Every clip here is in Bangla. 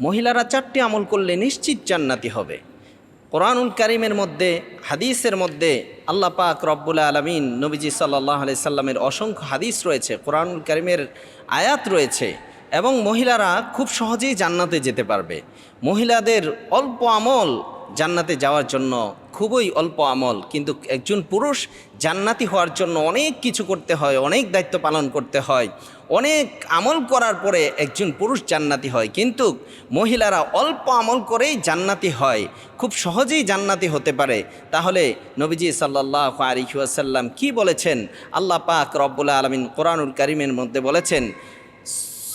মহিলারা চারটি আমল করলে নিশ্চিত জান্নাতি হবে। কোরআনুল কারিমের মধ্যে, হাদিসের মধ্যে আল্লাহ পাক রব্বুল আলমিন নবীজি সাল্লাহ আলি সাল্লামের অসংখ্য হাদিস রয়েছে, কোরআনুল কারিমের আয়াত রয়েছে এবং মহিলারা খুব সহজেই জান্নাতে যেতে পারবে। মহিলাদের অল্প আমল জান্নাতে যাওয়ার জন্য খুবই অল্প আমল, কিন্তু একজন পুরুষ জান্নাতি হওয়ার জন্য অনেক কিছু করতে হয়, অনেক দায়িত্ব পালন করতে হয়, অনেক আমল করার পরে একজন পুরুষ জান্নাতি হয়, কিন্তু মহিলারা অল্প আমল করেই জান্নাতি হয়, খুব সহজেই জান্নাতি হতে পারে। তাহলে নবীজি সাল্লাহ আলিহাসাল্লাম কি বলেছেন? আল্লাহ পাক রব্বুল আলমিন কোরআনুল করিমের মধ্যে বলেছেন,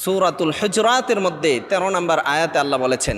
সৌরাতুল হজরাতের মধ্যে তেরো নম্বর আয়াতে আল্লাহ বলেছেন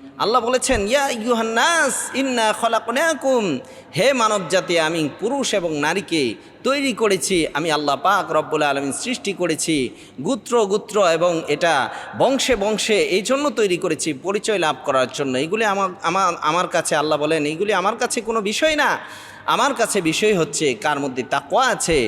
আল্লাহ বলেছেন, ইয়া ইউহান্নাস ইন্না খলাকুম হে মানব জাতি আমি পুরুষ এবং নারীকে তৈরি করেছি, আমি আল্লাহ পাক রব্বুল আলমিন সৃষ্টি করেছি, গুত্র গুত্র এবং এটা বংশে বংশে এই জন্য তৈরি করেছি, পরিচয় লাভ করার জন্য। এগুলি আমার আমার কাছে, আল্লাহ বলেন এইগুলি আমার কাছে কোনো বিষয় না। আমার কাছে বিষয় হচ্ছে, কার মধ্যে তাকওয়া আছে?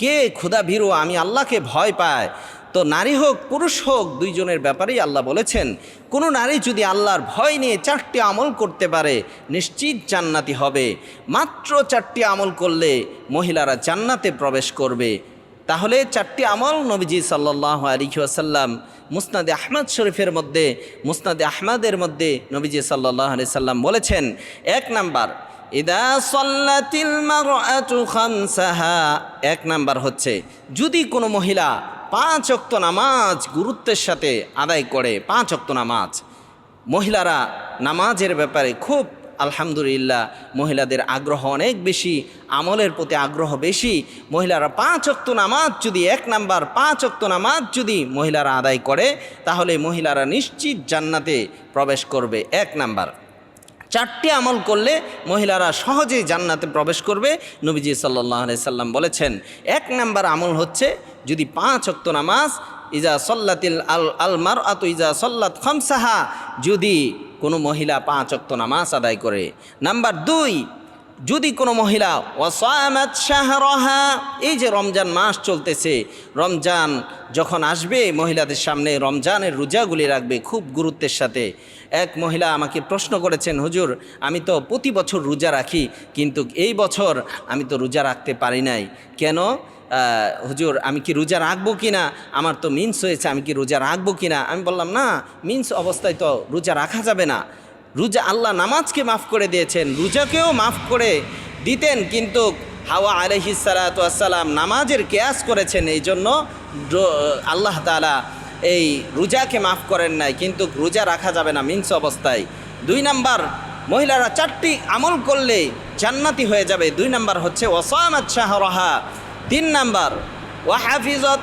কে ক্ষুধা ভীরু, আমি আল্লাহকে ভয় পায় তো নারী হোক, পুরুষ হোক, দুইজনের ব্যাপারেই আল্লাহ বলেছেন, কোনো নারী যদি আল্লাহর ভয় নিয়ে চারটি আমল করতে পারে, নিশ্চিত জান্নাতি হবে। মাত্র চারটি আমল করলে মহিলারা জান্নাতে প্রবেশ করবে। তাহলে চারটি আমল নবীজি সাল্লাহ আলিহাসাল্লাম মুসনাদে আহমদ শরীফের মধ্যে, মুসনাদে আহমদের মধ্যে নবীজি সাল্লাহ আলি সাল্লাম বলেছেন, এক নাম্বার, ইদা সল্লাতিল এক নাম্বার হচ্ছে, যদি কোনো মহিলা পাঁচ অক্ত নামাজ গুরুত্বের সাথে আদায় করে, পাঁচ অক্ত নামাজ। মহিলারা নামাজের ব্যাপারে খুব, আলহামদুলিল্লাহ, মহিলাদের আগ্রহ অনেক বেশি, আমলের প্রতি আগ্রহ বেশি। মহিলারা পাঁচ অক্ত নামাজ যদি এক নাম্বার, পাঁচ অক্ত নামাজ যদি মহিলারা আদায় করে, তাহলে মহিলারা নিশ্চিত জান্নাতে প্রবেশ করবে এক নাম্বার। চারটি আমল করলে মহিলারা সহজেই জান্নাতে প্রবেশ করবে। নবীজি সাল্লাহ সাল্লাম বলেছেন, এক নাম্বার আমল হচ্ছে যদি পাঁচ অক্ত নামাজ, ইজা সল্লাতিল আল আলমার আত ইজা সল্লাত খামসাহা, যদি কোনো মহিলা পাঁচ অক্ত নামাজ আদায় করে। নাম্বার দুই, যদি কোনো মহিলা, ওয়াসামাত শাহরহা, এই যে রমজান মাস চলতেছে, রমজান যখন আসবে, মহিলাদের সামনে রমজানের রোজাগুলি রাখবে খুব গুরুত্বের সাথে। এক মহিলা আমাকে প্রশ্ন করেছেন, হুজুর, আমি তো প্রতি বছর রোজা রাখি, কিন্তু এই বছর আমি তো রোজা রাখতে পারি নাই। কেন? হুজুর, আমি কি রোজা রাখব কি না আমার তো মিন্স হয়েছে, আমি কি রোজা রাখব কি না আমি বললাম, না মিন্স অবস্থায় তো রোজা রাখা যাবে না। রোজা আল্লাহ নামাজকে মাফ করে দিয়েছেন, রোজাকেও মাফ করে দিতেন, কিন্তু হাওয়া আলহি সালাতাম নামাজের কেয়াস করেছেন, এই জন্য আল্লাহ তালা এই রোজাকে মাফ করেন নাই, কিন্তু রোজা রাখা যাবে না মিন্স অবস্থায়। দুই নাম্বার, মহিলারা চারটি আমল করলে জান্নাতি হয়ে যাবে। দুই নাম্বার হচ্ছে ওসামাত শাহরহা। তিন নাম্বার ওয়াহাফিজত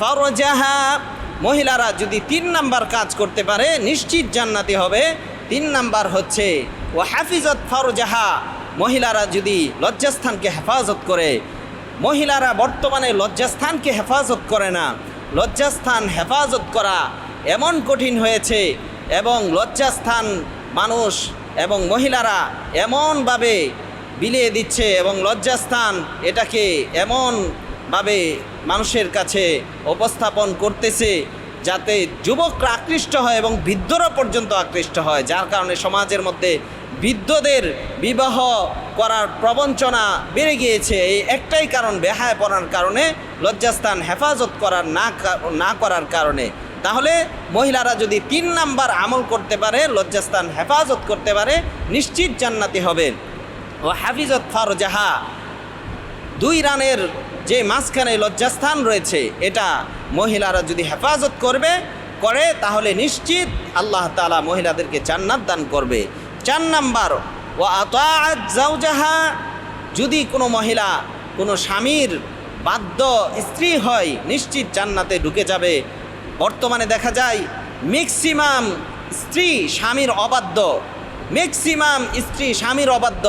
ফরজাহা। মহিলারা যদি তিন নাম্বার কাজ করতে পারে, নিশ্চিত জান্নাতি হবে। তিন নাম্বার হচ্ছে ও হাফিজত ফরজাহা। মহিলারা যদি লজ্জাস্থানকে হেফাজত করে, মহিলারা বর্তমানে লজ্জাস্থানকে হেফাজত করে না। লজ্জাস্থান হেফাজত করা এমন কঠিন হয়েছে এবং লজ্জাস্থান মানুষ এবং মহিলারা এমনভাবে বিলিয়ে দিচ্ছে এবং লজ্জাস্থান এটাকে এমনভাবে মানুষের কাছে উপস্থাপন করতেছে যাতে যুবকরা আকৃষ্ট হয় এবং বৃদ্ধরা পর্যন্ত আকৃষ্ট হয়, যার কারণে সমাজের মধ্যে বৃদ্ধদের বিবাহ করার প্রবঞ্চনা বেড়ে গিয়েছে। এই একটাই কারণ বেহায় পড়ার কারণে, লজ্জাস্থান হেফাজত করার না না করার কারণে। তাহলে মহিলারা যদি তিন নাম্বার আমল করতে পারে, লজ্জাস্থান হেফাজত করতে পারে, নিশ্চিত জান্নাতি হবে। ও হাফিজত ফারজাহা। দুই রানের যে মাঝখানে লজ্জাস্থান রয়েছে, এটা মহিলারা যদি হেফাজত করবে, করে, তাহলে নিশ্চিত আল্লাহ তালা মহিলাদেরকে জান্নাত দান করবে। চার নাম্বার ও আতাহা যদি কোনো মহিলা, কোনো স্বামীর বাধ্য স্ত্রী হয়, নিশ্চিত জান্নাতে ঢুকে যাবে। বর্তমানে দেখা যায় ম্যাক্সিমাম স্ত্রী স্বামীর অবাধ্য ম্যাক্সিমাম স্ত্রী স্বামীর অবাধ্য।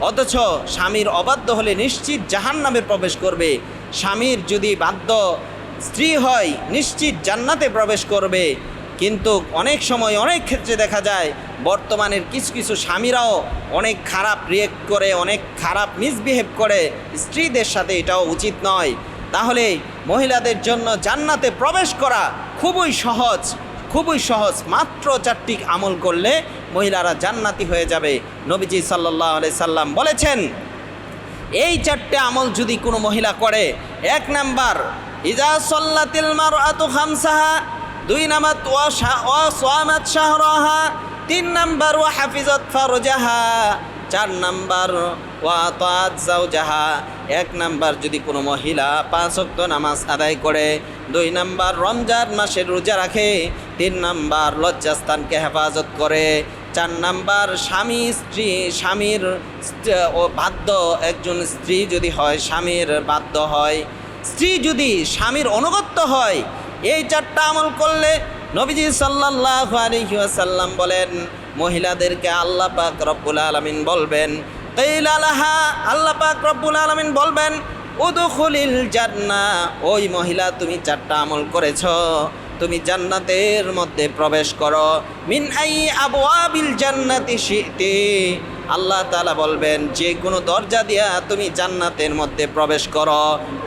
অথচ স্বামীর অবাধ্য হলে নিশ্চিত জাহান নামে প্রবেশ করবে। স্বামীর যদি বাধ্য স্ত্রী হয়, নিশ্চিত জান্নাতে প্রবেশ করবে। কিন্তু অনেক সময় অনেক ক্ষেত্রে দেখা যায়, বর্তমানের কিছু কিছু স্বামীরাও অনেক খারাপ রিয়েক্ট করে, অনেক খারাপ মিসবিহেভ করে। স্ত্রীদের সাথে এটাও উচিত নয়। তাহলে মহিলাদের জন্য জান্নাতে প্রবেশ করা খুবই সহজ খুবই সহজ। মাত্র চারটি আমল করলে মহিলারা জান্নাতি হয়ে যাবে। নবীজি সাল্লাহ সাল্লাম বলেছেন, এই চারটে আমল যদি কোনো মহিলা করে, এক নাম্বার, ইজা সল্লাতিল মার আতু খামসাহা দুই নাম্বার, ওয়া সোয়ামাত শাহরাহা তিন নাম্বার, ওয়া হাফিজত ফারজাহা চার নাম্বার, ওয়া তাত জাওজাহা এক নাম্বার, যদি কোনো মহিলা পাঁচ ওয়াক্ত নামাজ আদায় করে, দুই নাম্বার, রমজান মাসের রোজা রাখে তিন নাম্বার, লজ্জাস্থানকে হেফাজত করে চার নাম্বার, স্বামী, স্ত্রী, স্বামীর বাধ্য একজন স্ত্রী যদি হয়, স্বামীর বাধ্য হয়। স্ত্রী যদি স্বামীর অনুগত্য হয়, এই চারটা আমল করলে নবীজি সাল্লাহ আলহিহাসাল্লাম বলেন, মহিলাদেরকে আল্লাহ পাক রব্বুল আলমিন বলবেন তৈল আল্লাহ পাক রব্বুল আলমিন বলবেন, উদুখুলিল জান্না ওই মহিলা, তুমি চারটা আমল করেছ। তুমি জান্নাতের মধ্যে প্রবেশ করো। মিন আই আবওয়াবিল জান্নাতি শিতি। আল্লাহ তাআলা বলবেন যে কোনো দরজা দিয়া তুমি জান্নাতের মধ্যে প্রবেশ করো।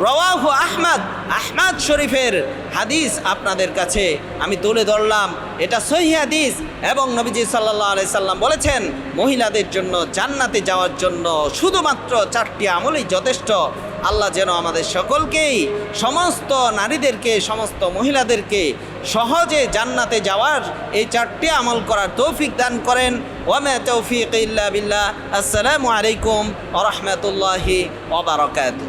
রওয়াহু আহমদ আহমদ শরীফের হাদিস আপনাদের কাছে আমি তুলে ধরলাম। এটা সহি হাদিস এবং নবীজি সাল্লাল্লাহু আলাইহি সাল্লাম বলেছেন, মহিলাদের জন্য জান্নাতে যাওয়ার জন্য শুধুমাত্র চারটি আমলই যথেষ্ট। আল্লাহ যেন আমাদের সকলকেই, সমস্ত নারীদেরকে, সমস্ত মহিলাদেরকে সহজে জান্নাতে যাওয়ার এই চারটি আমল করার তৌফিক দান করেন। ওয়ামে তৌফিক ইল্লা বিল্লাহ। আসসালামু আলাইকুম ওয়া রাহমাতুল্লাহি ওয়া বারাকাতুহু।